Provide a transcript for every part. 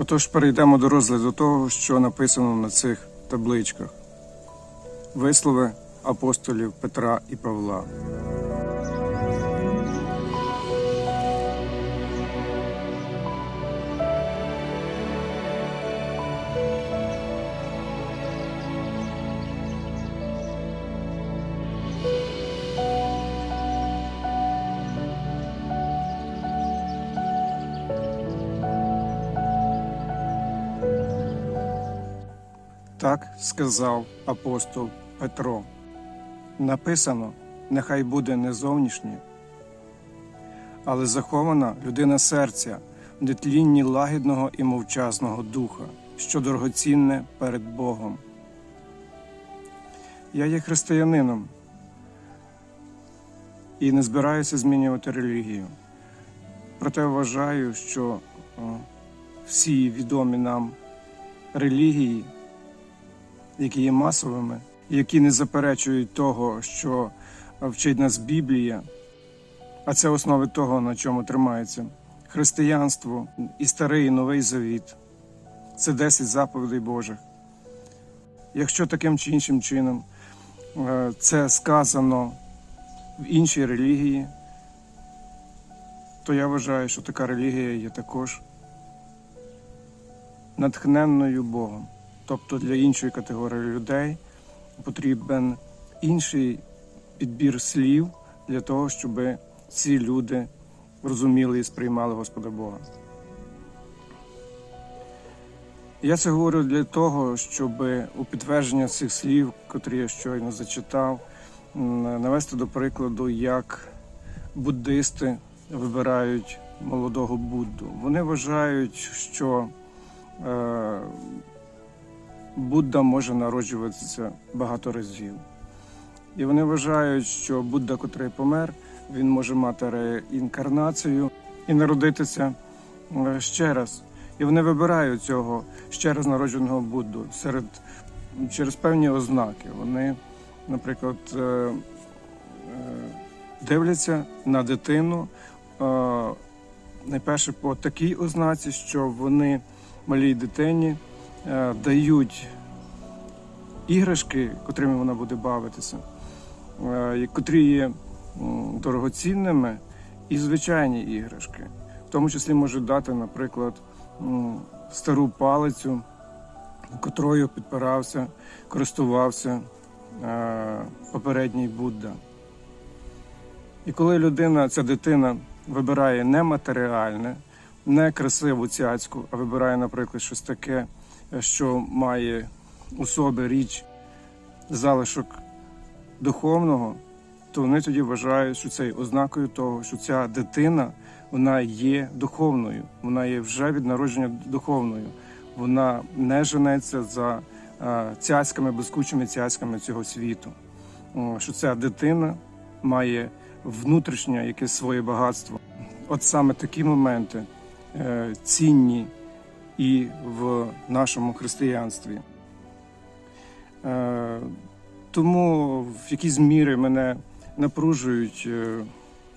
Отож перейдемо до розгляду того, що написано на цих табличках. Вислови апостолів Петра і Павла. Так сказав апостол Петро. Написано, нехай буде не зовнішнє, але захована людина серця в нетлінні лагідного і мовчазного духа, що дорогоцінне перед Богом. Я є християнином і не збираюся змінювати релігію. Проте вважаю, що всі відомі нам релігії які є масовими, які не заперечують того, що вчить нас Біблія, а це основи того, на чому тримається християнство і старий і новий завіт. Це 10 заповідей Божих. Якщо таким чи іншим чином е, це сказано в іншій релігії, то я вважаю, що така релігія є також натхненною Богом. Тобто для іншої категорії людей потрібен інший підбір слів для того, щоб ці люди розуміли і сприймали Господа Бога. Я це говорю для того, щоб у підтвердження цих слів, котрі я щойно зачитав, навести до прикладу, як буддисти вибирають молодого Будду. Вони вважають, що е, Будда може народжуватися багато разів. І вони вважають, що Будда, котрий помер, він може мати реінкарнацію і народитися е, ще раз. І вони вибирають цього ще раз народженого Будду серед через певні ознаки. Вони, наприклад, е, е, дивляться на дитину найперше по такій ознаці, що вони малій дитині дають іграшки, котрими вона буде бавитися, е, котрі є дорогоцінними, і звичайні іграшки. В тому числі можуть дати, наприклад, стару палицю, котрою підпирався, користувався е, попередній Будда. І коли людина, ця дитина вибирає не матеріальне, не красиву цяцьку, а вибирає, наприклад, щось таке, що має у собі річ залишок духовного, то вони тоді вважають, що це ознакою того, що ця дитина вона є духовною, вона є вже від народження духовною. Вона не женеться за цяцьками, блискучими цяцьками цього світу. Що ця дитина має внутрішнє якесь своє багатство. От саме такі моменти е, цінні і в нашому християнстві. Е, Тому в якійсь мірі мене напружують е,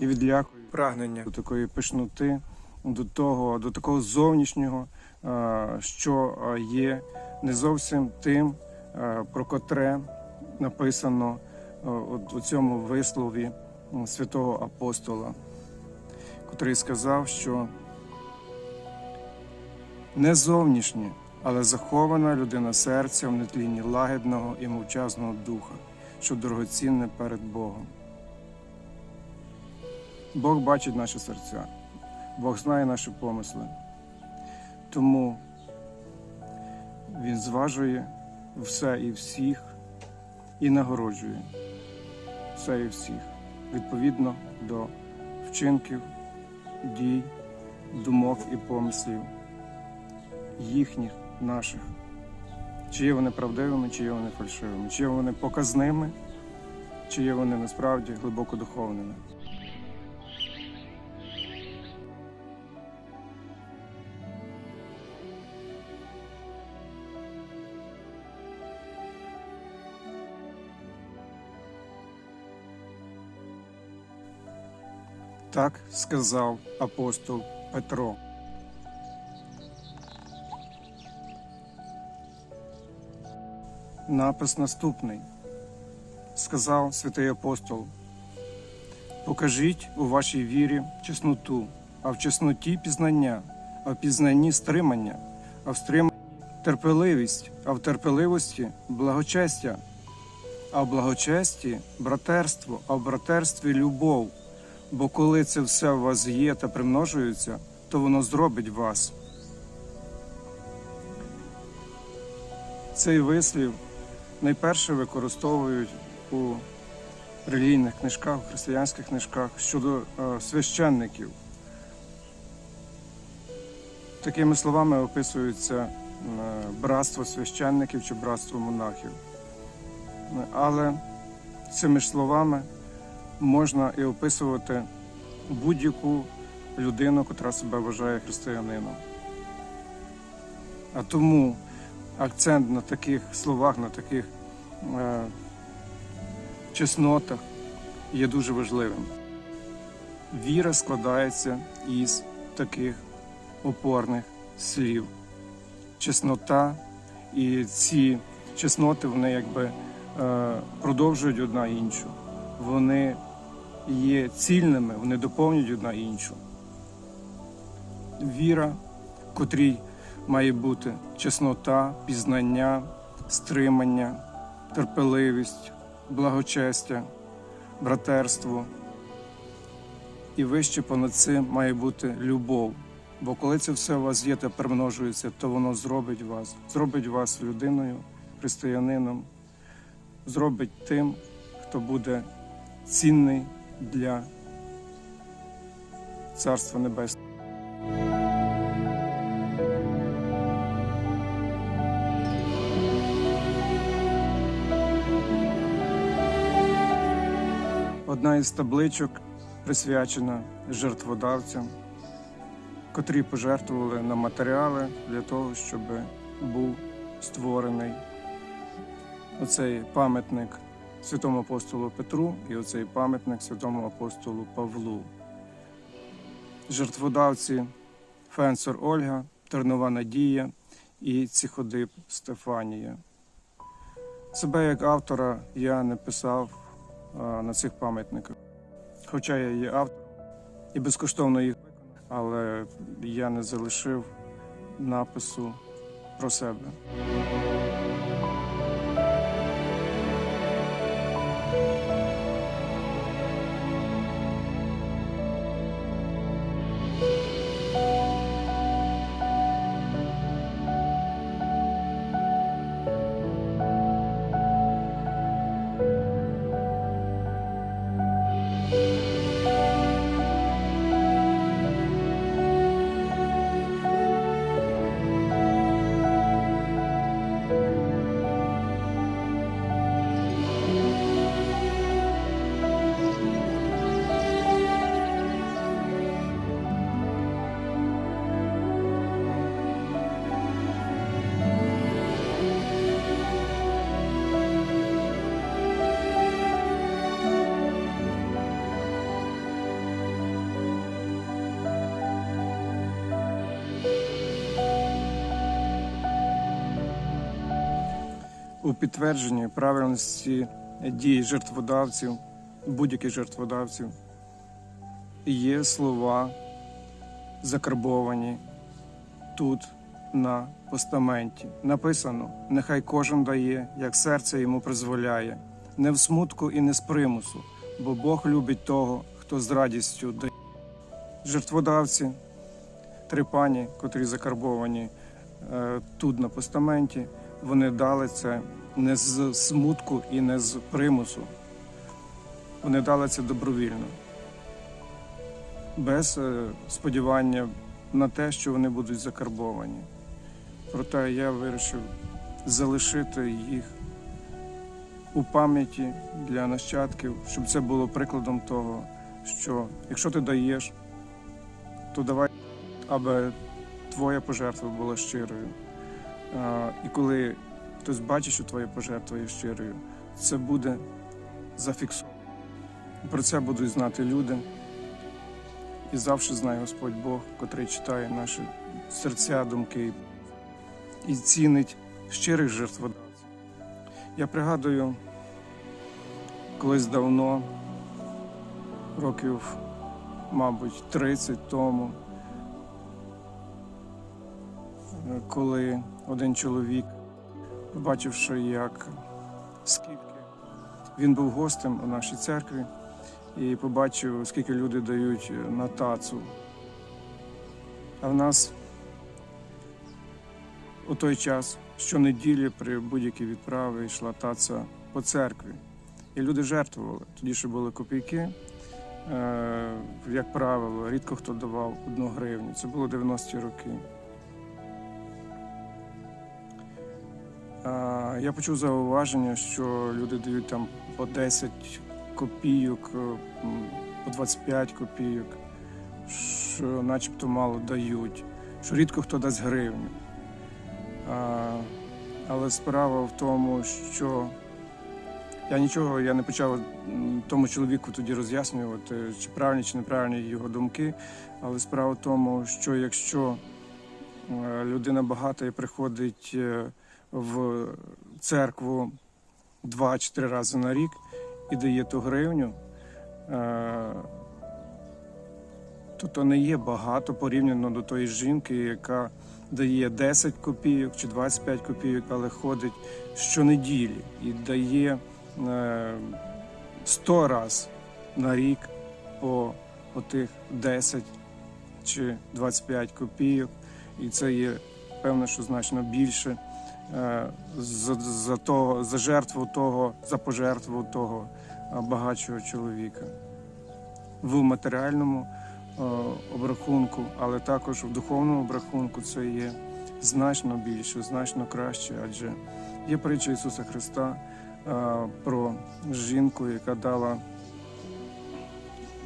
і відлякують прагнення до такої пишноти, до того, до такого зовнішнього, е, що є не зовсім тим, про котре написано у цьому вислові святого апостола, котрий сказав, що не зовнішнє, але захована людина серця в нетлінні лагідного і мовчазного духа, що дорогоцінне перед Богом. Бог бачить наші серця, Бог знає наші помисли. Тому Він зважує все і всіх і нагороджує все і всіх відповідно до вчинків, дій, думок і помислів їхніх, наших. Чи є вони правдивими, чи є вони фальшивими, чи є вони показними, чи є вони насправді глибоко духовними. Так сказав апостол Петро. Напис наступний. Сказав святий апостол: Покажіть у вашій вірі чесноту, а в чесноті пізнання, а в пізнанні стримання, а в стриманні терпеливість, а в терпеливості благочестя, а в благочесті братерство, а в братерстві любов. Бо коли це все у вас є та примножується, то воно зробить вас. Цей вислів найперше використовують у релігійних книжках, у християнських книжках щодо е, священників. Такими словами описується е, братство священників чи братство монахів. Але цими ж словами можна і описувати будь-яку людину, котра себе вважає християнином. А тому акцент на таких словах, на таких е, чеснотах є дуже важливим. Віра складається із таких опорних слів. Чеснота і ці чесноти вони якби е, продовжують одна іншу. Вони є цільними, вони доповнюють одна іншу. Віра, котрій має бути чеснота, пізнання, стримання, терпеливість, благочестя, братерство. І вище понад цим має бути любов. Бо коли це все у вас є та примножується, то воно зробить вас, зробить вас людиною, християнином, зробить тим, хто буде цінний для Царства Небесного. Одна із табличок присвячена жертводавцям, котрі пожертвували на матеріали для того, щоб був створений оцей пам'ятник святому апостолу Петру і оцей пам'ятник святому апостолу Павлу. Жертводавці Фенсор Ольга, Тернова Надія і Ціходип Стефанія. Себе як автора я не писав на цих пам'ятниках. Хоча я є автором і безкоштовно їх виконав, але я не залишив напису про себе. У підтвердженні правильності дій жертводавців, будь-яких жертводавців, є слова закарбовані тут на постаменті. Написано: нехай кожен дає, як серце йому призволяє, не в смутку і не з примусу, бо Бог любить того, хто з радістю дає. Жертводавці, три пані, котрі закарбовані е, тут на постаменті, вони дали це не з смутку і не з примусу. Вони дали це добровільно, без е, сподівання на те, що вони будуть закарбовані. Проте я вирішив залишити їх у пам'яті для нащадків, щоб це було прикладом того, що якщо ти даєш, то давай, аби твоя пожертва була щирою. І коли хтось бачить, що твоя пожертва є щирою, це буде зафіксовано. Про це будуть знати люди. І завжди знає Господь Бог, котрий читає наші серця, думки і цінить щирих жертводавців. Я пригадую, колись давно, років, мабуть, 30 тому, коли один чоловік, побачивши, як скільки він був гостем у нашій церкві і побачив, скільки люди дають на тацу. А в нас у той час щонеділі при будь-якій відправі йшла таця по церкві. І люди жертвували. Тоді ще були копійки. Е, як правило, рідко хто давав одну гривню. Це було 90-ті роки. Я почув зауваження, що люди дають там по 10 копійок, е, по 25 копійок, що начебто мало дають, що рідко хто дасть гривню. Але справа в тому, що я нічого я не почав тому чоловіку тоді роз'яснювати, чи правильні, чи неправильні його думки. Але справа в тому, що якщо е, людина багата і приходить е, в церкву два чи три рази на рік і дає ту гривню, е, то то не є багато порівняно до тої жінки, яка дає 10 копійок чи 25 копійок, але ходить щонеділі і дає е, 100 раз на рік по отих 10 чи 25 копійок. І це є певно, що значно більше е, за, за, того, за жертву того, за пожертву того е, багатшого чоловіка. В матеріальному е, обрахунку, але також в духовному обрахунку це є значно більше, значно краще, адже є притча Ісуса Христа е, про жінку, яка дала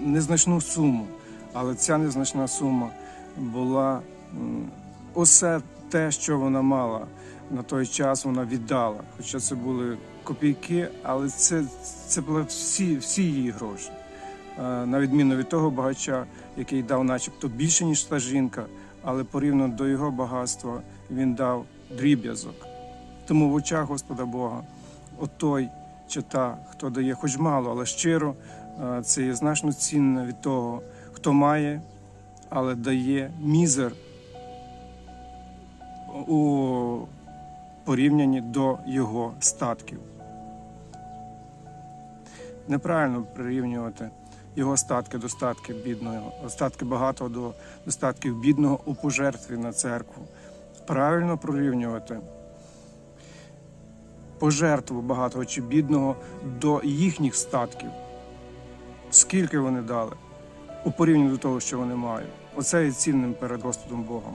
незначну суму, але ця незначна сума була усе те, що вона мала на той час, вона віддала. Хоча це були копійки, але це, це були всі, всі її гроші. Е, на відміну від того багача, який дав начебто більше, ніж та жінка, але порівняно до його багатства він дав дріб'язок. Тому в очах Господа Бога, отой чи та, хто дає хоч мало, але щиро, е, це є значно цінне від того, хто має, але дає мізер у порівнянні до його статків. Неправильно прирівнювати його статки до статки бідного, статки багатого до, до статків бідного у пожертві на церкву. Правильно прирівнювати пожертву багатого чи бідного до їхніх статків. Скільки вони дали у порівнянні до того, що вони мають. Оце є цінним перед Господом Богом.